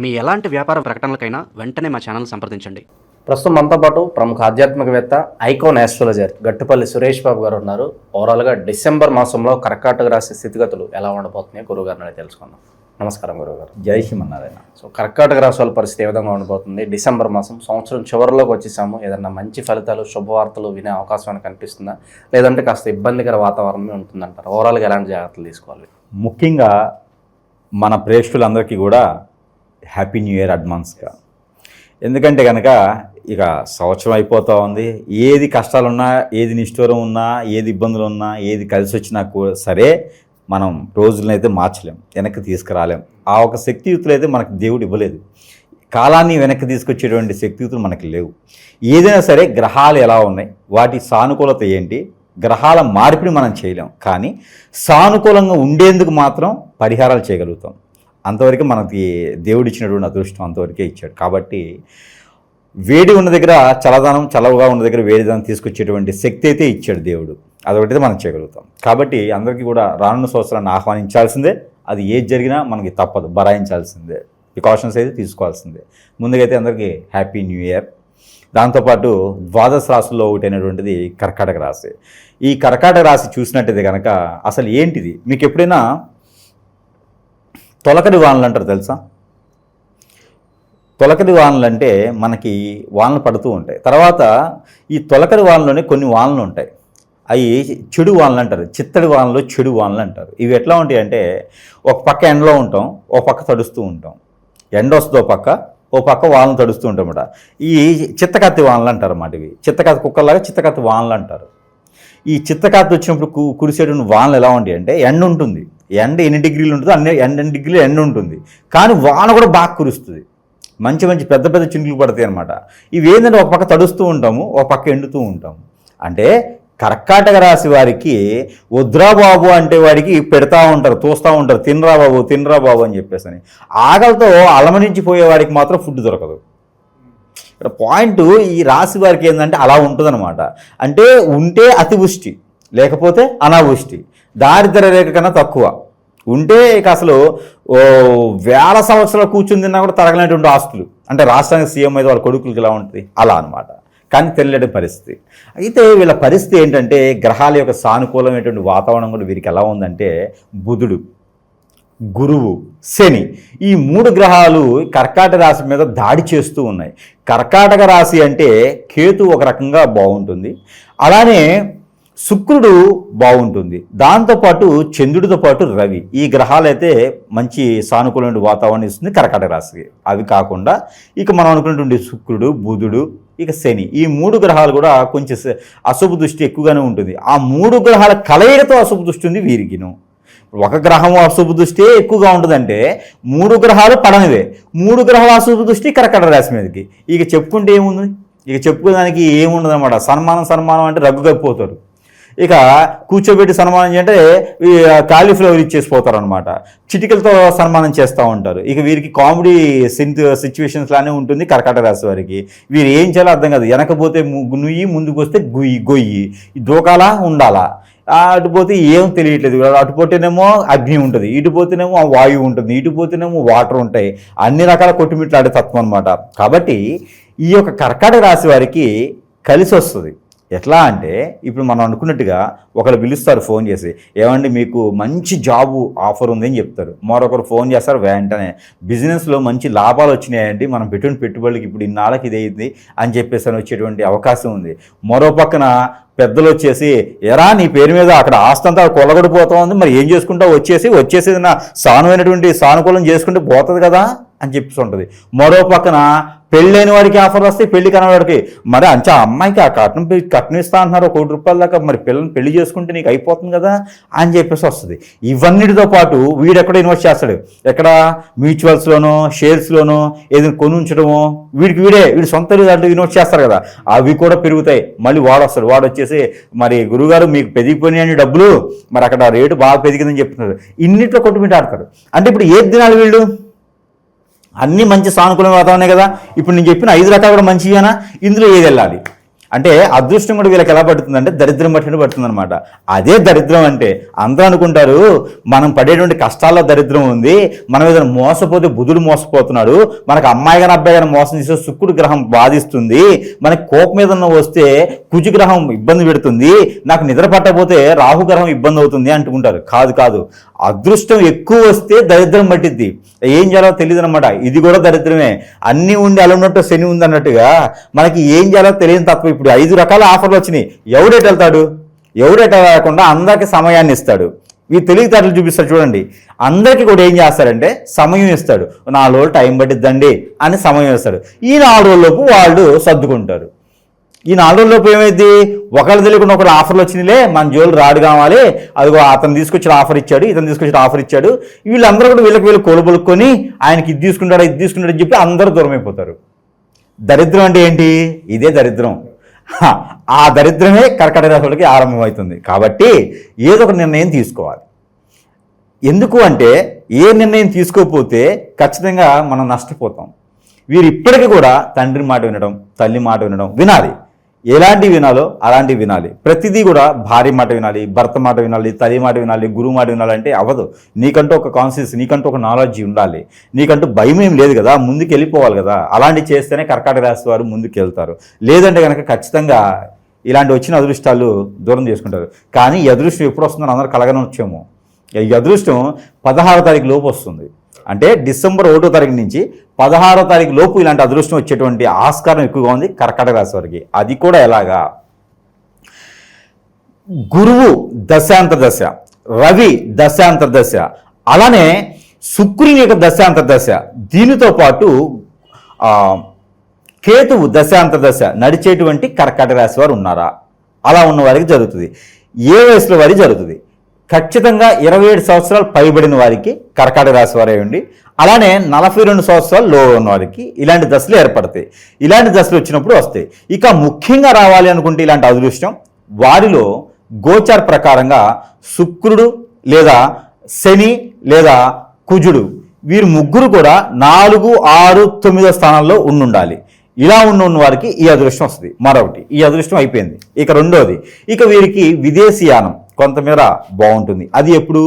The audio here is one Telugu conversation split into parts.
మీ ఎలాంటి వ్యాపార ప్రకటనలకైనా వెంటనే మా ఛానల్ సంప్రదించండి. ప్రస్తుతం మనతో పాటు ప్రముఖ ఆధ్యాత్మికవేత్త ఐకోన్ ఆస్ట్రాలజర్ గట్టుపల్లి సురేష్ బాబు గారు ఉన్నారు. ఓవరాల్గా డిసెంబర్ మాసంలో కర్కాటక రాశి స్థితిగతులు ఎలా ఉండబోతున్నాయో గురువు గారిని తెలుసుకుందాం. నమస్కారం గురువు గారు జై శ్రీమన్నారాయణ సో కర్కాటక రాశి వాళ్ళ పరిస్థితి ఏ విధంగా ఉండబోతుంది? డిసెంబర్ మాసం సంవత్సరం చివరిలోకి వచ్చేసాము. ఏదన్నా మంచి ఫలితాలు శుభవార్తలు వినే అవకాశం కనిపిస్తుందా? లేదంటే కాస్త ఇబ్బందికర వాతావరణమే ఉంటుందంటారు? ఓవరాల్గా ఎలాంటి జాగ్రత్తలు తీసుకోవాలి? ముఖ్యంగా మన ప్రేక్షకులందరికీ కూడా హ్యాపీ న్యూ ఇయర్ అడ్వాన్స్గా ఎందుకంటే కనుక ఇక సంవత్సరం అయిపోతూ ఉంది. ఏది కష్టాలున్నా ఏది నిష్ఠూరం ఉన్నా ఏది ఇబ్బందులు ఉన్నా ఏది కలిసి వచ్చినా కూడా సరే మనం రోజులను అయితే మార్చలేం వెనక్కి తీసుకురాలేం. ఆ ఒక శక్తియుతులు అయితే మనకు దేవుడు ఇవ్వలేదు. కాలాన్ని వెనక్కి తీసుకొచ్చేటువంటి శక్తియుతులు మనకి లేవు. ఏదైనా సరే గ్రహాలు ఎలా ఉన్నాయి? వాటి సానుకూలత ఏంటి? గ్రహాల మార్పిడి మనం చేయలేం. కానీ సానుకూలంగా ఉండేందుకు మాత్రం పరిహారాలు చేయగలుగుతాం. అంతవరకు మనకి దేవుడు ఇచ్చినటువంటి అదృష్టం అంతవరకే ఇచ్చాడు. కాబట్టి వేడి ఉన్న దగ్గర చల్లదనం చలవుగా ఉన్న దగ్గర వేడిదనం తీసుకొచ్చేటువంటి శక్తి అయితే ఇచ్చాడు దేవుడు. అదొకటి మనం చేయగలుగుతాం. కాబట్టి అందరికీ కూడా రానున్న సంవత్సరాన్ని ఆహ్వానించాల్సిందే. అది ఏది జరిగినా మనకి తప్పదు బరాయించాల్సిందే. ప్రికాషన్స్ అయితే తీసుకోవాల్సిందే. ముందుకైతే అందరికీ హ్యాపీ న్యూ ఇయర్. దాంతోపాటు ద్వాదశ రాశుల్లో ఒకటైనటువంటిది కర్కాటక రాశి. ఈ కర్కాటక రాశి చూసినట్టయితే కనుక అసలు ఏంటిది? మీకు ఎప్పుడైనా తొలకరి వానలు అంటారు తెలుసా? తొలకరి వానలు అంటే మనకి వానలు పడుతూ ఉంటాయి. తర్వాత ఈ తొలకరి వానలోనే కొన్ని వానలు ఉంటాయి. అవి చెడు వానలు అంటారు. చిత్తడి వానలు చెడు వానలు అంటారు. ఇవి ఎట్లా ఉంటాయి అంటే ఒక పక్క ఎండలో ఉంటాం ఒక పక్క తడుస్తూ ఉంటాం. ఎండ వస్తుందో పక్క ఓ పక్క వానలు తడుస్తూ ఉంటాం అన్నమాట. ఈ చిత్తకత్తి వానలు అంటారు అన్నమాట ఇవి. చిత్తకత్తి కుక్కలాగా చిత్తకత్తి వానలు అంటారు. ఈ చిత్తకత్తి వచ్చినప్పుడు కు కురిసేటువంటి వానలు ఎలా ఉంటాయి అంటే ఎండ ఉంటుంది. ఎండ ఎన్ని డిగ్రీలు ఉంటుందో అన్ని ఎండ ఎన్ని డిగ్రీలు ఎండ ఉంటుంది. కానీ వాన కూడా బాగా కురుస్తుంది. మంచి మంచి పెద్ద పెద్ద చినుకులు పడతాయి అనమాట ఇవి ఏంటంటే ఒక పక్క తడుస్తూ ఉంటాము ఒక పక్క ఎండుతూ ఉంటాము. అంటే కర్కాటక రాశి వారికి వద్రా బాబు అంటే వాడికి పెడతా ఉంటారు తోస్తూ ఉంటారు తినరా బాబు తినరా బాబు అని చెప్పేసి అని. ఆకలితో అలమనించిపోయే వాడికి మాత్రం ఫుడ్ దొరకదు. ఇక్కడ పాయింట్ ఈ రాశి వారికి ఏంటంటే అలా ఉంటుందన్నమాట. అంటే ఉంటే అతివృష్టి లేకపోతే అనావృష్టి. దారిద్ర రేఖ కన్నా తక్కువ. ఉంటే ఇక అసలు ఓ వేల సంవత్సరాలు కూర్చుని తిన్నా కూడా తరగలేటువంటి ఆస్తులు. అంటే రాష్ట్రానికి సీఎం అయితే వాళ్ళ కొడుకులకి ఎలా ఉంటుంది? అలా అనమాట కానీ తెలియని పరిస్థితి. అయితే వీళ్ళ పరిస్థితి ఏంటంటే గ్రహాల యొక్క సానుకూలమైనటువంటి వాతావరణం కూడా వీరికి ఎలా ఉందంటే బుధుడు గురువు శని ఈ మూడు గ్రహాలు కర్కాటక రాశి మీద దాడి చేస్తూ ఉన్నాయి. కర్కాటక రాశి అంటే కేతు ఒక రకంగా బాగుంటుంది. అలానే శుక్రుడు బాగుంటుంది. దాంతోపాటు చంద్రుడితో పాటు రవి. ఈ గ్రహాలైతే మంచి సానుకూలమైన వాతావరణం ఇస్తుంది కర్కాటక రాశికి. అవి కాకుండా ఇక మనం అనుకున్నటువంటి శుక్రుడు బుధుడు ఇక శని. ఈ మూడు గ్రహాలు కూడా కొంచెం అశుభ దృష్టి ఎక్కువగానే ఉంటుంది. ఆ మూడు గ్రహాల కలయికతో అశుభ దృష్టి ఉంది వీరికిను. ఒక గ్రహం అశుభ దృష్టి ఎక్కువగా ఉంటుందంటే మూడు గ్రహాలు పడనివే. మూడు గ్రహాల అశుభ దృష్టి కర్కట రాశి మీదకి. ఇక చెప్పుకుంటే ఏముంది? ఇక చెప్పుకోవడానికి ఏముండదు అనమాట సన్మానం సన్మానం అంటే రగ్గు కప్పిపోతారు ఇక కూర్చోబెట్టి సన్మానం చేయంటే ఈ కాలీఫ్లవర్ ఇచ్చేసి పోతారు అనమాట చిటికలతో సన్మానం చేస్తూ ఉంటారు. ఇక వీరికి కామెడీ సిచ్యువేషన్స్ లానే ఉంటుంది కర్కాట రాశి వారికి. వీరు ఏం చేయాలో అర్థం కాదు. వెనకపోతే నుయ్యి ముందుకు వస్తే గుయ్యి గొయ్యి. దూకాలా ఉండాలా? అటు పోతే ఏం తెలియట్లేదు. అటు పోతేనేమో అగ్ని ఉంటుంది. ఇటు పోతేనేమో ఆ వాయువు ఉంటుంది. ఇటు పోతేనేమో వాటర్ ఉంటాయి. అన్ని రకాల కొట్టుమిట్లాడే తత్వం అనమాట కాబట్టి ఈ యొక్క కర్కాటక రాశి వారికి కలిసి వస్తుంది ఎట్లా అంటే ఇప్పుడు మనం అనుకున్నట్టుగా ఒకరు పిలుస్తారు ఫోన్ చేసి ఏమండి మీకు మంచి జాబు ఆఫర్ ఉంది అని చెప్తారు. మరొకరు ఫోన్ చేస్తారు వెంటనే. బిజినెస్లో మంచి లాభాలు వచ్చినాయండి మనం పెట్టుకుని పెట్టుబడులకు ఇప్పుడు ఇన్నాళ్ళకి ఇది అయింది అని చెప్పేసి అని వచ్చేటువంటి అవకాశం ఉంది. మరో పక్కన పెద్దలు వచ్చేసి ఎరా నీ పేరు మీద అక్కడ ఆస్తి అంతా కొలగడిపోతా ఉంది మరి ఏం చేసుకుంటావు? వచ్చేసి వచ్చేసి నా సానువైనటువంటి సానుకూలం చేసుకుంటే పోతుంది కదా అని చెప్పేసి ఉంటుంది. మరో పక్కన పెళ్ళైన వాడికి ఆఫర్ వస్తే పెళ్ళి కనవాడికి మరి అంచే ఆ అమ్మాయికి ఆ కట్నం కట్నం ఇస్తా అంటున్నారు ఒక కోటి రూపాయల దాకా. మరి పిల్లల్ని పెళ్ళి చేసుకుంటే నీకు అయిపోతుంది కదా అని చెప్పేసి వస్తుంది. ఇవన్నిటితో పాటు వీడు ఎక్కడ ఇన్వెస్ట్ చేస్తాడు? ఎక్కడ? మ్యూచువల్స్లోనో షేర్స్లోనో ఏదైనా కొని ఉంచడమో. వీడికి వీడే వీడి సొంత దాంట్లో ఇన్వెస్ట్ చేస్తారు కదా. అవి కూడా పెరుగుతాయి. మళ్ళీ వాడు వస్తాడు. వాడు వచ్చేసి మరి గురుగారు మీకు పెరిగిపోయినాయని డబ్బులు. మరి అక్కడ రేటు బాగా పెరిగిందని చెప్తున్నారు. ఇన్నిట్లో కొట్టుమిట ఆడతారు అంటే ఇప్పుడు ఏది దినాలు వీళ్ళు? అన్నీ మంచి సానుకూల వాతావరణమే కదా? ఇప్పుడు నేను చెప్పిన ఐదు రకాలు కూడా మంచివేనా ఇందులో ఏది వెళ్ళాలి? అంటే అదృష్టం కూడా వీళ్ళకి ఎలా పడుతుంది అంటే దరిద్రం పట్టినట్టు పడుతుంది అనమాట అదే దరిద్రం అంటే అందరూ అనుకుంటారు మనం పడేటువంటి కష్టాల్లో దరిద్రం ఉంది మనం ఏదైనా మోసపోతే బుధుడు మోసపోతున్నాడు మనకు అమ్మాయి కానీ అబ్బాయి కానీ మోసం చేసే శుక్రుడు గ్రహం బాధిస్తుంది మనకి కోపం మీద వస్తే కుజు గ్రహం ఇబ్బంది పెడుతుంది నాకు నిద్ర పట్టకపోతే రాహు గ్రహం ఇబ్బంది అవుతుంది అంటుకుంటారు కాదు కాదు. అదృష్టం ఎక్కువ వస్తే దరిద్రం పట్టిద్ది. ఏం చేయాలో తెలియదు అనమాట ఇది కూడా దరిద్రమే. అన్నీ ఉండి ఉన్నట్టు శని ఉంది అన్నట్టుగా మనకి ఏం చేయాలో తెలియని తప్ప ఇప్పుడు. ఐదు రకాల ఆఫర్లు వచ్చినాయి. ఎవడెట్ వెళ్తాడు? ఎవడెట కాకుండా అందరికి సమయాన్ని ఇస్తాడు. ఈ తెలివితేటలు చూపిస్తాడు చూడండి. అందరికీ కూడా ఏం చేస్తారంటే సమయం ఇస్తాడు. నాలుగు రోజులు టైం పట్టిద్దండి అని సమయం ఇస్తాడు. ఈ నాలుగు రోజులలోపు వాళ్ళు సర్దుకుంటారు. ఈ నాలుగు రోజులలోపు ఏమైంది? ఒకళ్ళు తెలియకుండా ఒకళ్ళు ఆఫర్లు వచ్చినాయిలే మన జోలు రాడు కావాలి. అదిగో అతను తీసుకొచ్చిన ఆఫర్ ఇచ్చాడు ఇతను తీసుకొచ్చిన ఆఫర్ ఇచ్చాడు. వీళ్ళందరూ కూడా వీళ్ళకి వీళ్ళు కోలుబొలుక్కొని ఆయనకి ఇది తీసుకుంటాడు ఇది తీసుకుంటాడు అని చెప్పి అందరూ దూరం అయిపోతారు. దరిద్రం అంటే ఏంటి? ఇదే దరిద్రం. ఆ దరిద్రమే కర్కట రాశులకి ఆరంభమవుతుంది. కాబట్టి ఏదో ఒక నిర్ణయం తీసుకోవాలి. ఎందుకు అంటే ఏ నిర్ణయం తీసుకోకపోతే ఖచ్చితంగా మనం నష్టపోతాం. వీరు ఇప్పటికీ కూడా తండ్రి మాట వినడం తల్లి మాట వినడం వినాలి. ఎలాంటి వినాలో అలాంటివి వినాలి. ప్రతిదీ కూడా భార్య మాట వినాలి భర్త మాట వినాలి తల్లి మాట వినాలి గురువు మాట వినాలంటే అవ్వదు. నీకంటూ ఒక కాన్షియస్ నీకంటూ ఒక నాలెడ్జ్ ఉండాలి. నీకంటూ భయం ఏం లేదు కదా ముందుకు వెళ్ళిపోవాలి కదా. అలాంటివి చేస్తేనే కర్కాటక రాశి వారు ముందుకు వెళ్తారు. లేదంటే కనుక ఖచ్చితంగా ఇలాంటి వచ్చిన అదృష్టాలు దూరం చేసుకుంటారు. కానీ ఈ అదృష్టం ఎప్పుడు వస్తుందని అందరూ కలగనొచ్చేమో. ఈ అదృష్టం పదహారో తారీఖు లోపు వస్తుంది. అంటే డిసెంబర్ ఒకటో తారీఖు నుంచి పదహారో తారీఖు లోపు ఇలాంటి అదృష్టం వచ్చేటువంటి ఆస్కారం ఎక్కువగా ఉంది కర్కటక రాశి వారికి. అది కూడా ఎలాగా? గురువు దశాంత దశ రవి దశాంత దశ అలానే శుక్రుని యొక్క దశాంత దశ దీనితో పాటు కేతువు దశాంత దశ నడిచేటువంటి కర్కాటక రాశి వారు ఉన్నారా? అలా ఉన్న వారికి జరుగుతుంది. ఏ వయసులో వారికి జరుగుతుంది? ఖచ్చితంగా ఇరవై ఏడు సంవత్సరాలు పైబడిన వారికి కర్కాటక రాశి వారే ఉండి అలానే నలభై రెండు సంవత్సరాలు లో ఉన్న వారికి ఇలాంటి దశలు ఏర్పడతాయి. ఇలాంటి దశలు వచ్చినప్పుడు వస్తాయి. ఇక ముఖ్యంగా రావాలి అనుకుంటే ఇలాంటి అదృష్టం వారిలో గోచార్ ప్రకారంగా శుక్రుడు లేదా శని లేదా కుజుడు వీరు ముగ్గురు కూడా నాలుగు ఆరు తొమ్మిదో స్థానాల్లో ఉండుండాలి. ఇలా ఉన్న ఉన్న వారికి ఈ అదృష్టం వస్తుంది. మరొకటి ఈ అదృష్టం అయిపోయింది. ఇక రెండోది ఇక వీరికి విదేశీయానం కొంతమేర బాగుంటుంది. అది ఎప్పుడు?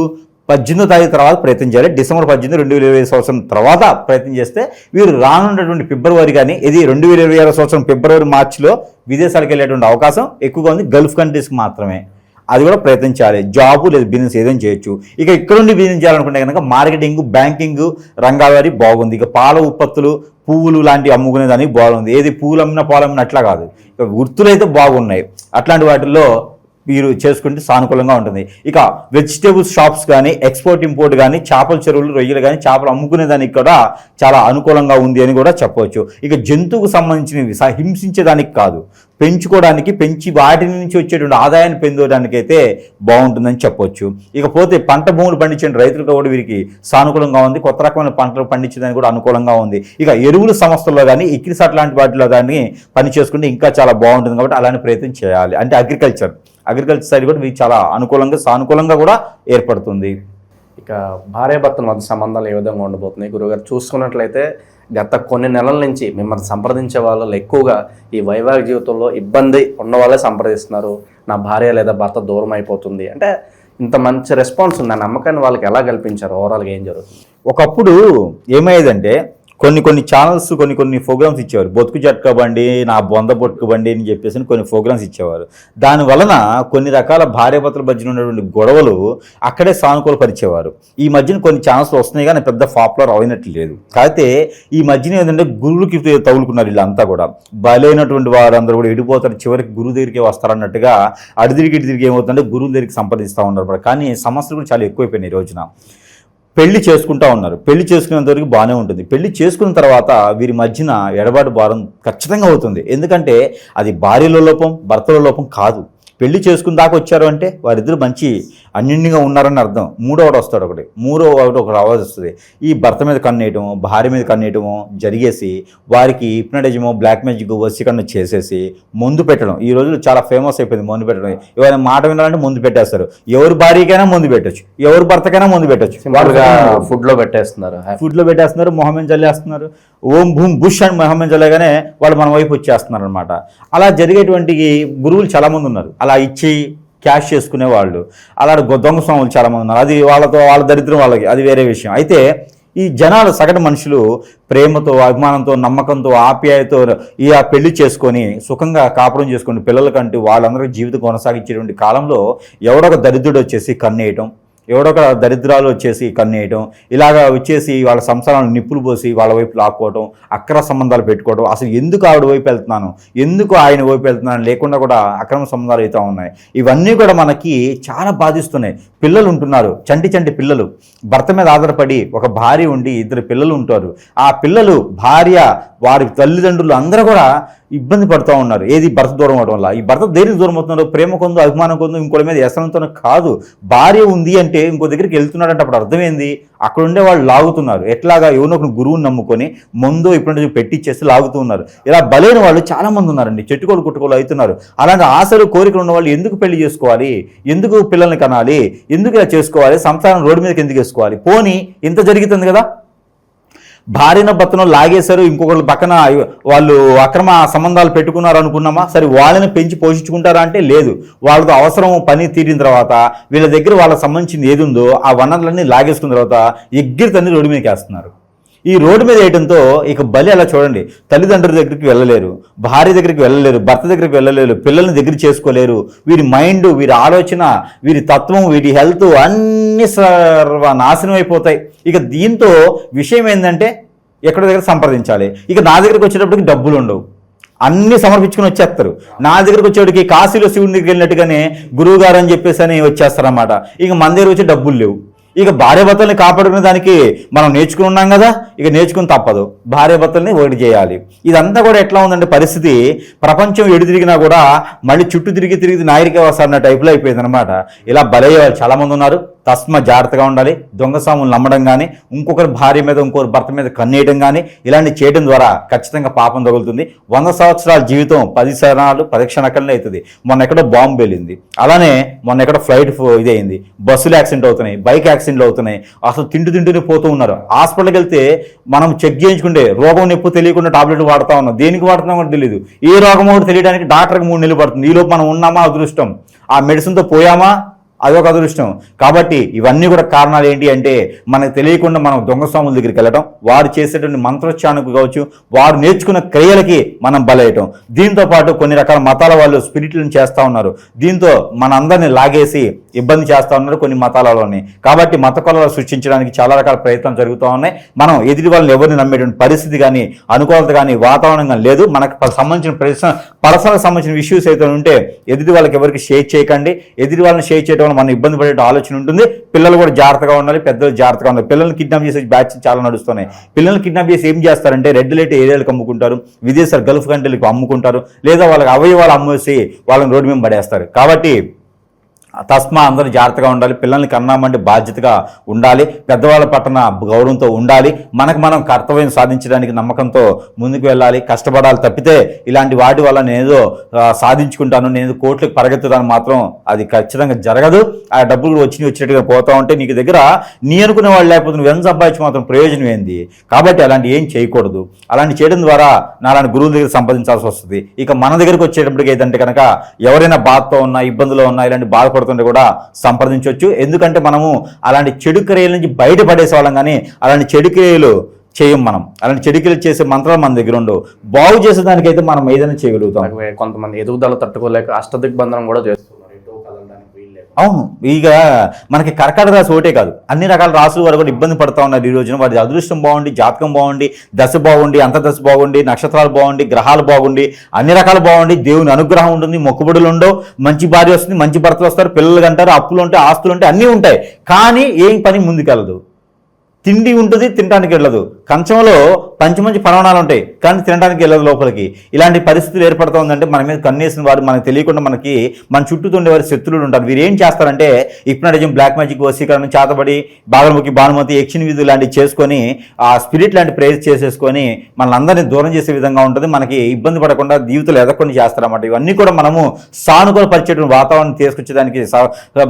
పద్దెనిమిదో తారీఖు తర్వాత ప్రయత్నం చేయాలి. డిసెంబర్ పద్దెనిమిది రెండు వేల ఇరవై సంవత్సరం తర్వాత ప్రయత్నం చేస్తే వీరు రానున్నటువంటి ఫిబ్రవరి కానీ ఇది రెండు వేల ఇరవై ఆరు సంవత్సరం ఫిబ్రవరి మార్చిలో విదేశాలకు వెళ్ళేటువంటి అవకాశం ఎక్కువగా ఉంది. గల్ఫ్ కంట్రీస్కి మాత్రమే. అది కూడా ప్రయత్నం చేయాలి. జాబు లేదా బిజినెస్ ఏదైనా చేయొచ్చు. ఇక ఇక్కడ నుండి బిజినెస్ చేయాలనుకుంటే కనుక మార్కెటింగ్ బ్యాంకింగ్ రంగాల బాగుంది. ఇక పాల ఉత్పత్తులు పువ్వులు లాంటివి అమ్ముకునే దానికి బాగుంది. ఏది పువ్వులు అమ్మినా పాలు అమ్మినా అట్లా కాదు. ఇక గుర్తులు అయితే బాగున్నాయి. అట్లాంటి వాటిల్లో మీరు చేసుకుంటే సానుకూలంగా ఉంటుంది. ఇక వెజిటేబుల్స్ షాప్స్ కానీ ఎక్స్పోర్ట్ ఇంపోర్ట్ కానీ చేపల చెరువులు రొయ్యలు కానీ చేపలు అమ్ముకునే దానికి కూడా చాలా అనుకూలంగా ఉంది అని కూడా చెప్పవచ్చు. ఇక జంతువుకు సంబంధించినవి స- హింసించేదానికి కాదు. పెంచుకోవడానికి పెంచి వాటి నుంచి వచ్చేటువంటి ఆదాయాన్ని పొందడానికైతే అయితే బాగుంటుందని చెప్పొచ్చు. ఇకపోతే పంట భూములు పండించిన రైతులకు కూడా వీరికి సానుకూలంగా ఉంది. కొత్త రకమైన పంటలు పండించడానికి కూడా అనుకూలంగా ఉంది. ఇక ఎరువుల సంస్థల్లో కానీ ఇక్రిసాట్ లాంటి వాటిలో కానీ పని చేసుకుంటే ఇంకా చాలా బాగుంటుంది కాబట్టి అలాంటి ప్రయత్నం చేయాలి. అంటే అగ్రికల్చర్. అగ్రికల్చర్ సైడ్ కూడా మీకు చాలా అనుకూలంగా సానుకూలంగా కూడా ఏర్పడుతుంది. ఇక భార్యాభర్తల మధ్య సంబంధాలు ఏ విధంగా ఉండబోతున్నాయి? గురుగారు చూసుకున్నట్లయితే గత కొన్ని నెలల నుంచి మిమ్మల్ని సంప్రదించే వాళ్ళు ఎక్కువగా ఈ వైవాహిక జీవితంలో ఇబ్బంది ఉన్న వాళ్ళే సంప్రదిస్తున్నారు. నా భార్య లేదా భర్త దూరం అయిపోతుంది. అంటే ఇంత మంచి రెస్పాన్స్ ఉంది ఆ నమ్మకాన్ని వాళ్ళకి ఎలా కల్పించారు? ఓవరాల్గా ఏం జరుగుతుంది? ఒకప్పుడు ఏమయ్యేదంటే కొన్ని కొన్ని ఛానల్స్ కొన్ని కొన్ని ప్రోగ్రామ్స్ ఇచ్చేవారు. బతుకు జట్క బండి నా బొంద బొట్టుకు బండి అని చెప్పేసి కొన్ని ప్రోగ్రామ్స్ ఇచ్చేవారు. దాని వలన కొన్ని రకాల భార్యాభర్తల మధ్యన ఉన్నటువంటి గొడవలు అక్కడే సానుకూల పరిచేవారు. ఈ మధ్యన కొన్ని ఛానల్స్ వస్తున్నాయి కానీ పెద్ద పాపులర్ అయినట్లు లేదు. కాకపోతే ఈ మధ్యన ఏంటంటే గురువులకి తగులుకున్నారు వీళ్ళంతా కూడా. బలైనటువంటి వారందరూ కూడా ఎడిపోతారు చివరికి గురువు దగ్గరికి వస్తారన్నట్టుగా అడిదిరిగి ఇటు తిరిగి ఏమవుతుందంటే గురువుల దగ్గరికి సంప్రదిస్తూ ఉన్నారు. కానీ సమస్యలు కూడా చాలా ఎక్కువైపోయినాయి ఈ రోజున. పెళ్ళి చేసుకుంటా ఉన్నారు. పెళ్ళి చేసుకునేంత వరకు బాగానే ఉంటుంది. పెళ్ళి చేసుకున్న తర్వాత వీరి మధ్యన ఎడబాటు భారం ఖచ్చితంగా అవుతుంది. ఎందుకంటే అది భార్యలో లోపం భర్తలో లోపం కాదు. పెళ్ళి చేసుకున్న దాకా వచ్చారు అంటే వారిద్దరు మంచి అన్యోన్యంగా ఉన్నారని అర్థం. మూడోవాడు వస్తాడు ఒకటి. మూడో వాడు ఒక ఆవాజ్ వస్తుంది. ఈ భర్త మీద కన్నేయటము భార్య మీద కన్నేయటము జరిగేసి వారికి హిప్నటిజము బ్లాక్ మ్యాజిక్ వసీకరణ చేసేసి ముందు పెట్టడం. ఈ రోజులు చాలా ఫేమస్ అయిపోయింది ముందు పెట్టడం. ఎవరైనా మాట వినాలంటే ముందు పెట్టేస్తారు. ఎవరి భార్యకైనా ముందు పెట్టచ్చు. ఎవరి భర్తకైనా ముందు పెట్టచ్చు. సింపుల్గా ఫుడ్లో పెట్టేస్తున్నారు. ఫుడ్లో పెట్టేస్తున్నారు మొహమ్మద్ చల్లేస్తున్నారు. ఓం భూమ్ బుష్ అని మొహమ్మద్ చల్లేగానే వాళ్ళు మన వైపు వచ్చేస్తున్నారు అనమాట అలా జరిగేటువంటి గురువులు చాలామంది ఉన్నారు. అలా ఇచ్చి క్యాష్ చేసుకునే వాళ్ళు అలాంటి గొ- దొంగ స్వాములు చాలామంది ఉన్నారు. అది వాళ్ళతో వాళ్ళ దరిద్రం వాళ్ళకి అది వేరే విషయం. అయితే ఈ జనాలు సగటు మనుషులు ప్రేమతో అభిమానంతో నమ్మకంతో ఆప్యాయతో ఈ ఆ పెళ్ళి చేసుకొని సుఖంగా కాపురం చేసుకొని పిల్లలకంటూ వాళ్ళందరూ జీవితం కొనసాగించేటువంటి కాలంలో ఎవడొక దరిద్రుడు వచ్చేసి కన్నేయటం ఎవడొక దరిద్రాలు వచ్చేసి కన్నేయటం ఇలాగా వచ్చేసి వాళ్ళ సంసారాలను నిప్పులు పోసి వాళ్ళ వైపు లాక్కోవటం అక్రమ సంబంధాలు పెట్టుకోవడం అసలు ఎందుకు ఆవిడ వైపు వెళ్తున్నాను? ఎందుకు ఆయన వైపు వెళ్తున్నాను? లేకుండా కూడా అక్రమ సంబంధాలు అవుతూ ఉన్నాయి. ఇవన్నీ కూడా మనకి చాలా బాధిస్తున్నాయి. పిల్లలు ఉంటున్నారు. చంటి చంటి పిల్లలు. భర్త మీద ఆధారపడి ఒక భార్య ఉండి ఇద్దరు పిల్లలు ఉంటారు. ఆ పిల్లలు భార్య వారి తల్లిదండ్రులు అందరూ కూడా ఇబ్బంది పడుతూ ఉన్నారు. ఏది భర్త దూరం అవడం వల్ల? ఈ భర్త దేనికి దూరం అవుతున్నారు ప్రేమ కొందో అభిమానం కొందో ఇంకోటి మీద వ్యసనంతో కాదు. భార్య ఉంది అంటే ఇంకో దగ్గరికి వెళ్తున్నాడంటే అప్పుడు అర్థమైంది అక్కడ ఉండే వాళ్ళు లాగుతున్నారు. ఎట్లాగా ఎవరినో ఒక గురువుని నమ్ముకొని ముందు ఇప్పుడు పెట్టిచ్చేసి లాగుతూ ఉన్నారు. ఇలా బలైన వాళ్ళు చాలా మంది ఉన్నారండి చెట్టుకోలు కుట్టుకోలు అవుతున్నారు. అలాగే ఆశలు కోరికలు ఉన్న వాళ్ళు ఎందుకు పెళ్ళి చేసుకోవాలి? ఎందుకు పిల్లల్ని కనాలి? ఎందుకు ఇలా చేసుకోవాలి? సంసారం రోడ్డు మీదకి ఎందుకు వేసుకోవాలి? పోనీ ఇంత జరుగుతుంది కదా? భార్యను భర్తను లాగేశారు ఇంకొకళ్ళు పక్కన వాళ్ళు అక్రమ సంబంధాలు పెట్టుకున్నారు అనుకున్నామా? సరే వాళ్ళని పెంచి పోషించుకుంటారా అంటే లేదు. వాళ్ళతో అవసరం పని తీరిన తర్వాత వీళ్ళ దగ్గర వాళ్ళకి సంబంధించింది ఏది ఉందో ఆ వనరులన్నీ లాగేసుకున్న తర్వాత ఎగ్గిరి తన్ని రోడ్డు మీదకి వేస్తున్నారు. ఈ రోడ్డు మీద వేయడంతో ఇక బలి అలా చూడండి. తల్లిదండ్రుల దగ్గరికి వెళ్ళలేరు. భార్య దగ్గరికి వెళ్ళలేరు. భర్త దగ్గరికి వెళ్ళలేరు. పిల్లల్ని దగ్గర చేసుకోలేరు. వీరి మైండ్ వీరి ఆలోచన వీరి తత్వం వీరి హెల్త్ అన్ని సర్వ నాశనం అయిపోతాయి. ఇక దీంతో విషయం ఏంటంటే ఎక్కడ దగ్గర సంప్రదించాలి. ఇక నా దగ్గరికి వచ్చేటప్పటికి డబ్బులు ఉండవు. అన్ని సమర్పించుకుని వచ్చేస్తారు. నా దగ్గరికి వచ్చేటికి కాశీలో శివుడి దగ్గరికి వెళ్ళినట్టుగానే గురువు గారు అని చెప్పేసి అని వచ్చేస్తారన్నమాట. ఇక మన దగ్గర వచ్చి డబ్బులు లేవు. ఇక భార్యభర్తల్ని కాపాడుకునే దానికి మనం నేర్చుకుని ఉన్నాం కదా ఇక నేర్చుకుని తప్పదు. భార్యభర్తల్ని ఒకటి చేయాలి. ఇదంతా కూడా ఎట్లా ఉందంటే పరిస్థితి ప్రపంచం ఎడు తిరిగినా కూడా మళ్ళీ చుట్టూ తిరిగి తిరిగి నాయరికే వస్తారన్న టైప్లో అయిపోయింది అనమాట ఇలా బలయ్యే వాళ్ళు చాలామంది ఉన్నారు. తస్మ జాగ్రత్తగా ఉండాలి. దొంగ సాములు నమ్మడం కానీ ఇంకొకరి భార్య మీద ఇంకొకరి భర్త మీద కన్నేయడం కానీ ఇలాంటి చేయడం ద్వారా ఖచ్చితంగా పాపం తగులుతుంది. వంద సంవత్సరాల జీవితం పది క్షణాలు పది క్షణకల్నే అవుతుంది. మొన్న ఎక్కడో బాంబు వెళ్ళింది. అలానే మొన్న ఎక్కడ ఫ్లైట్ ఇది అయింది. బస్సులు యాక్సిడెంట్ అవుతున్నాయి బైక్ యాక్సిడెంట్లు అవుతున్నాయి. అసలు తింటూ తింటూనే పోతూ ఉన్నారు. హాస్పిటల్కి వెళ్తే మనం చెక్ చేయించుకుంటే రోగం నొప్పి తెలియకుండా టాబ్లెట్ వాడుతా ఉన్నాం. దేనికి వాడుతున్నాం కూడా తెలియదు ఏ రోగం కూడా తెలియడానికి డాక్టర్కి మూడు నెలలు పడుతుంది. ఈలోపు మనం ఉన్నామా? అదృష్టం. ఆ మెడిసిన్తో పోయామా? అదొక అదృష్టం. కాబట్టి ఇవన్నీ కూడా కారణాలు ఏంటి అంటే మనకు తెలియకుండా మనం దొంగ స్వాముల దగ్గరికి వెళ్ళటం వారు చేసేటువంటి మంత్రోచ్చారణకు కావచ్చు వారు నేర్చుకున్న క్రియలకి మనం బలయటం దీంతో పాటు కొన్ని రకాల మతాల వాళ్ళు స్పిరిట్లను చేస్తూ ఉన్నారు. దీంతో మన అందరిని లాగేసి ఇబ్బంది చేస్తూ ఉన్నారు కొన్ని మతాలలోని. కాబట్టి మత కొలలు సృష్టించడానికి చాలా రకాల ప్రయత్నాలు జరుగుతూ ఉన్నాయి. మనం ఎదుటి వాళ్ళని ఎవరిని నమ్మేటువంటి పరిస్థితి కానీ అనుకూలత కానీ వాతావరణం కానీ లేదు. మనకు సంబంధించిన ప్రశ్న పర్సనల్ సంబంధించిన ఇష్యూస్ అయితే ఉంటే ఎదుటి వాళ్ళకి ఎవరికి షేర్ చేయకండి. ఎదుటి వాళ్ళని షేర్ చేయడం మనం ఇబ్బంది పడే ఆలోచన ఉంటుంది. పిల్లలు కూడా జాగ్రత్తగా ఉండాలి. పెద్దలు జాగ్రత్తగా ఉండాలి. పిల్లల్ని కిడ్నాప్ చేసే బ్యాచ్ చాలా నడుస్తున్నాయి. పిల్లల్ని కిడ్నాప్ చేసి ఏం చేస్తారంటే రెడ్ లైట్ ఏరియాలకు అమ్ముకుంటారు. విదేశాలు గల్ఫ్ కంట్రీలకు అమ్ముకుంటారు. లేదా వాళ్ళకి అవయవాలు అమ్మేసి వాళ్ళని రోడ్డు మీద పడేస్తారు. కాబట్టి తస్మా అందరూ జాగ్రత్తగా ఉండాలి పిల్లల్ని కన్నామంటే బాధ్యతగా ఉండాలి పెద్దవాళ్ళ పట్ల గౌరవంతో ఉండాలి మనకు మనం కర్తవ్యం సాధించడానికి నమ్మకంతో ముందుకు వెళ్ళాలి కష్టపడాలి తప్పితే ఇలాంటి వాటి వల్ల నేనేదో సాధించుకుంటాను నేను కోట్లకు పరిగెత్తుతాను మాత్రం అది ఖచ్చితంగా జరగదు. ఆ డబ్బులు వచ్చి వచ్చినట్టుగా పోతా ఉంటే నీకు దగ్గర నీ అనుకునే వాళ్ళు లేకపోతే నువ్వు ఎంత సంపాదించి మాత్రం ప్రయోజనం ఏంది? కాబట్టి అలాంటి ఏం చేయకూడదు. అలాంటి చేయడం ద్వారా నాలాంటి గురువుల దగ్గర సంపాదించాల్సి వస్తుంది. ఇక మన దగ్గరకు వచ్చేటప్పటికి ఏంటంటే కనుక ఎవరైనా బాధతో ఉన్నా ఇబ్బందులో ఉన్నా ఇలాంటి బాధపడుతుంటే కూడా సంప్రదించవచ్చు ఎందుకంటే మనము అలాంటి చెడు క్రియల నుంచి బయటపడేసే వాళ్ళం కానీ అలాంటి చెడు క్రియలు చేయం మనం. అలాంటి చెడు క్రియలు చేసే మంత్రాలు మన దగ్గర ఉండవు. బాగు చేసేదానికైతే మనం ఏదైనా చేయగలుగుతాం. కొంతమంది ఎదుగుదల తట్టుకోలేక అష్టదిగ్బంధనం కూడా చేస్తాం అవును ఇక మనకి కర్కాటక రాశి ఒకటే కాదు. అన్ని రకాల రాసులు వారు కూడా ఇబ్బంది పడుతూ ఉన్నారు ఈ రోజున. వారి అదృష్టం బాగుండి జాతకం బాగుండి దశ బాగుండి అంతర్దశ బాగుండి నక్షత్రాలు బాగుండి గ్రహాలు బాగుండి అన్ని రకాలు బాగుండి దేవుని అనుగ్రహం ఉంటుంది మొక్కుబడులు ఉండవు మంచి భార్య వస్తుంది మంచి భర్తలు వస్తారు పిల్లలు అంటారు అప్పులు ఉంటాయి ఆస్తులు ఉంటాయి అన్నీ ఉంటాయి. కానీ ఏం పని ముందుకెళ్ళదు. తిండి ఉంటుంది తినడానికి వెళ్ళదు. కంచంలో పంచమంచి పరవణాలు ఉంటాయి. కానీ తినడానికి వెళ్ళదు లోపలికి. ఇలాంటి పరిస్థితులు ఏర్పడుతూ ఉందంటే మన మీద కన్నేసిన వారు మనకు తెలియకుండా మనకి మన చుట్టూ ఉండే వారి శత్రువులు ఉంటారు. వీరు ఏం చేస్తారంటే ఇప్నాటిజం బ్లాక్ మ్యాజిక్ వశీకరణ చేతబడి బాగలముఖి భానుమతి యక్షిని విధులు లాంటివి చేసుకొని ఆ స్పిరిట్ లాంటి ప్రేయర్ చేసేసుకొని మనందరినీ దూరం చేసే విధంగా ఉంటుంది. మనకి ఇబ్బంది పడకుండా జీవితాలు ఎదకొని చేస్తారన్నమాట. ఇవన్నీ కూడా మనము సానుకూల పరిచేటువంటి వాతావరణం తీసుకొచ్చేదానికి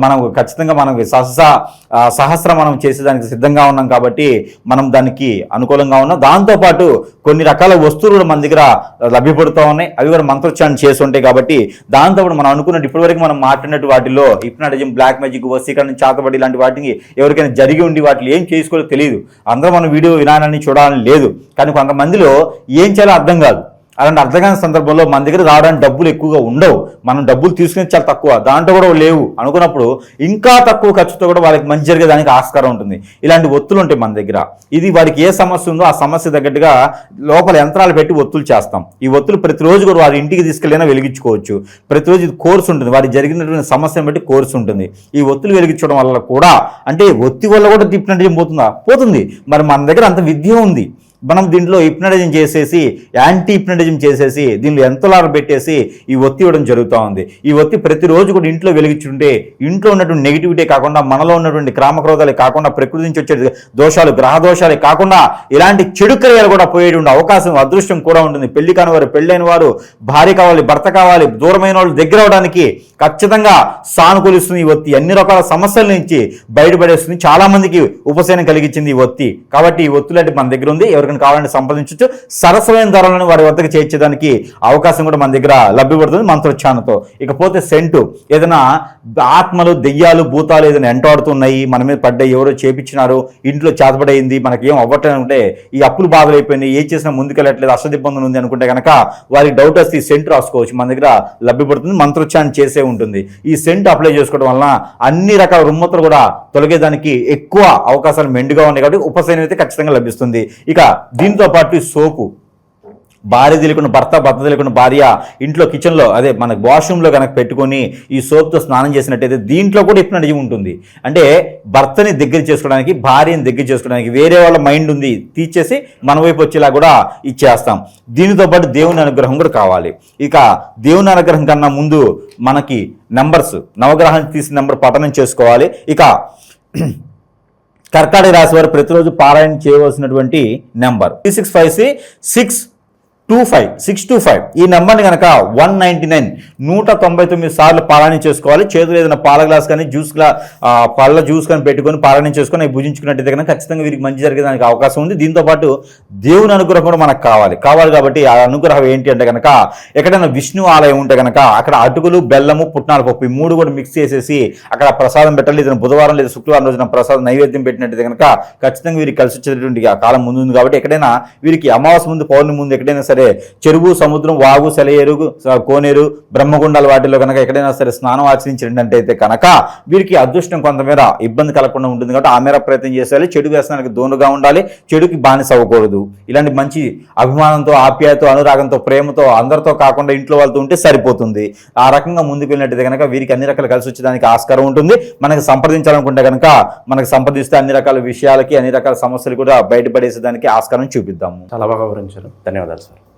మనం ఖచ్చితంగా మనం సహస సహస్రం సహస్ర మనం చేసేదానికి సిద్ధంగా ఉన్నాం కాబట్టి మనం దానికి అనుకూలంగా ఉన్నాం. దాంతోపాటు కొన్ని రకాల వస్తువులు కూడా మన దగ్గర లభ్యపడుతూ ఉన్నాయి. అవి కూడా మంత్రోచ్చారణ చేసి ఉంటాయి కాబట్టి దాంతో మనం అనుకున్నట్టు ఇప్పటివరకు మనం మాట్లాడినట్టు వాటిలో హిప్నాటిజం బ్లాక్ మ్యాజిక్ వసీకరణ చాతబడి ఇలాంటి వాటిని ఎవరికైనా జరిగి ఉండి వాటిని ఏం చేసుకోవాలో తెలియదు. అందరూ మనం వీడియో వినాలని చూడాలని లేదు. కానీ కొంతమందిలో ఏం చేయాలో అర్థం కాదు. అలాంటి అర్థం కాని సందర్భంలో మన దగ్గర రావడానికి డబ్బులు ఎక్కువగా ఉండవు. మనం డబ్బులు తీసుకునేది చాలా తక్కువ. దాంట్లో కూడా లేవు. అనుకున్నప్పుడు ఇంకా తక్కువ ఖర్చుతో కూడా వాళ్ళకి మంచి జరిగేదానికి ఆస్కారం ఉంటుంది. ఇలాంటి ఒత్తులు ఉంటాయి మన దగ్గర. ఇది వారికి ఏ సమస్య ఉందో ఆ సమస్య తగ్గట్టుగా లోపల యంత్రాలు పెట్టి ఒత్తులు చేస్తాం. ఈ ఒత్తులు ప్రతిరోజు కూడా వారి ఇంటికి తీసుకెళ్ళినా వెలిగించుకోవచ్చు. ప్రతిరోజు ఇది కోర్సు ఉంటుంది. వారికి జరిగినటువంటి సమస్యను బట్టి కోర్సు ఉంటుంది. ఈ ఒత్తులు వెలిగించడం వల్ల కూడా అంటే ఒత్తి వల్ల కూడా తిప్పినట్టు పోతుందా? పోతుంది. మరి మన దగ్గర అంత విద్య ఉంది. మనం దీంట్లో హిప్నటిజం చేసేసి యాంటీ హిప్నటిజం చేసేసి దీనిలో ఎంతలార పెట్టేసి ఈ ఒత్తి ఇవ్వడం జరుగుతూ ఉంది. ఈ ఒత్తి ప్రతిరోజు కూడా ఇంట్లో వెలిగించుంటే ఇంట్లో ఉన్నటువంటి నెగిటివిటీ కాకుండా మనలో ఉన్నటువంటి క్రామక్రోధాలే కాకుండా ప్రకృతి నుంచి వచ్చే దోషాలు గ్రహ దోషాలే కాకుండా ఇలాంటి చెడు క్రియలు కూడా పోయేటువంటి అవకాశం అదృష్టం కూడా ఉంటుంది. పెళ్ళి కాని వారు పెళ్ళైన వారు భార్య కావాలి భర్త కావాలి దూరమైన వాళ్ళు దగ్గర అవడానికి ఖచ్చితంగా సానుకూలిస్తుంది ఈ ఒత్తి. అన్ని రకాల సమస్యల నుంచి బయటపడేస్తుంది. చాలా మందికి ఉపశమనం కలిగించింది ఈ ఒత్తి. కాబట్టి ఈ ఒత్తులు అంటే మన దగ్గర ఉంది. ఎవరికైనా కావాలంటే సంప్రదించవచ్చు సరసమైన ధరలను వారి వద్దకు చేర్చేదానికి అవకాశం కూడా మన దగ్గర లభ్యపడుతుంది మంత్రోచ్చారణతో ఇకపోతే సెంటు ఏదైనా ఆత్మలు దెయ్యాలు భూతాలు ఏదైనా ఎంటాడుతున్నాయి మన మీద పడ్డాయి ఎవరో చేపించినారు ఇంట్లో చేతపడైంది మనకి ఏం అవ్వట్లేదు అంటే ఈ అప్పులు బాధలు అయిపోయినాయి ఏ చేసినా ముందుకెళ్ళట్లేదు అష్టదిబ్బందులు ఉంది అనుకుంటే కనుక వారికి డౌట్ వస్తే ఈ సెంట్ రాసుకోవచ్చు. మన దగ్గర లభ్యపడుతుంది మంత్రోచ్చారణ చేసే ఉంటుంది. ఈ సెంట్ అప్లై చేసుకోవడం వలన అన్ని రకాల రుమ్మతులు కూడా తొలగేదానికి ఎక్కువ అవకాశాలు మెండుగా ఉన్నాయి కాబట్టి ఉపశమనం అయితే ఖచ్చితంగా లభిస్తుంది. ఇక దీంతో పాటు సోపు భార్య తెలియకుండా భర్త భర్త తెలియకుండా భార్య ఇంట్లో కిచెన్లో అదే మన వాష్రూమ్లో కనుక పెట్టుకొని ఈ సోప్తో స్నానం చేసినట్టయితే దీంట్లో కూడా హిప్నటిజం ఉంటుంది. అంటే భర్తని దగ్గర చేసుకోవడానికి భార్యని దగ్గర చేసుకోవడానికి వేరే వాళ్ళ మైండ్ ఉంది తీర్చేసి మన వైపు వచ్చేలా కూడా ఇచ్చేస్తాం. దీనితో పాటు దేవుని అనుగ్రహం కూడా కావాలి. ఇక దేవుని అనుగ్రహం కన్నా ముందు మనకి నెంబర్స్ నవగ్రహాన్ని తీసిన నెంబర్ పఠనం చేసుకోవాలి. ఇక కర్కాటక రాశి వారు ప్రతిరోజు పారాయణ చేయవలసినటువంటి number. Three six five C six two five six two five ఈ నెంబర్ని కనుక వన్ నైంటీ నైన్ నూట తొంభై తొమ్మిది సార్లు పాలన చేసుకోవాలి. చేతులు ఏదైనా పాల గ్లాస్ కానీ జ్యూస్ గ్లా పళ్ళ జ్యూస్ కానీ పెట్టుకొని పాలన చేసుకొని అవి భుజించుకున్నట్టయితే కనుక ఖచ్చితంగా వీరికి మంచి జరిగేదానికి అవకాశం ఉంది. దీంతో పాటు దేవుని అనుగ్రహం కూడా మనకు కావాలి. కావాలి కాబట్టి ఆ అనుగ్రహం ఏంటి అంటే కనుక ఎక్కడైనా విష్ణు ఆలయం ఉంటే కనుక అక్కడ అటుకులు బెల్లము పుట్నాల పప్పు ఈ మూడు కూడా మిక్స్ చేసేసి అక్కడ ప్రసాదం పెట్టాలి. లేదా బుధవారం లేదా శుక్రవారం రోజున ప్రసాదం నైవేద్యం పెట్టినట్టయితే కనుక ఖచ్చితంగా వీరికి కలిసి వచ్చేటటువంటి కాలం ముందు ఉంది కాబట్టి ఎక్కడైనా వీరికి అమావాస్య ముందు పౌర్ణమి ముందు ఎక్కడైనా సరే చెరువు సముద్రం వాగు సెలయేరు కోనేరు బ్రహ్మగుండాల వాటిలో కనుక ఎక్కడైనా సరే స్నానం ఆచరించినట్టయితే కనుక వీరికి అదృష్టం కొంతమేర ఇబ్బంది కలగకుండా ఉంటుంది కాబట్టి ఆ మేర ప్రయత్నం చేసేయాలి. చెడు వ్యసనానికి దూనుగా ఉండాలి. చెడుకి బానిస అవ్వకూడదు. ఇలాంటి మంచి అభిమానంతో ఆప్యాయతో అనురాగంతో ప్రేమతో అందరితో కాకుండా ఇంట్లో వాళ్ళతో ఉంటే సరిపోతుంది. ఆ రకంగా ముందుకు వెళ్ళినట్టయితే కనుక వీరికి అన్ని రకాలు కలిసి వచ్చేదానికి ఆస్కారం ఉంటుంది. మనకి సంప్రదించాలనుకుంటే కనుక మనకు సంప్రదిస్తే అన్ని రకాల విషయాలకి అన్ని రకాల సమస్యలు కూడా బయటపడేసేదానికి ఆస్కారం చూపిద్దాము. చాలా బాగా వివరించారు. ధన్యవాదాలు సార్.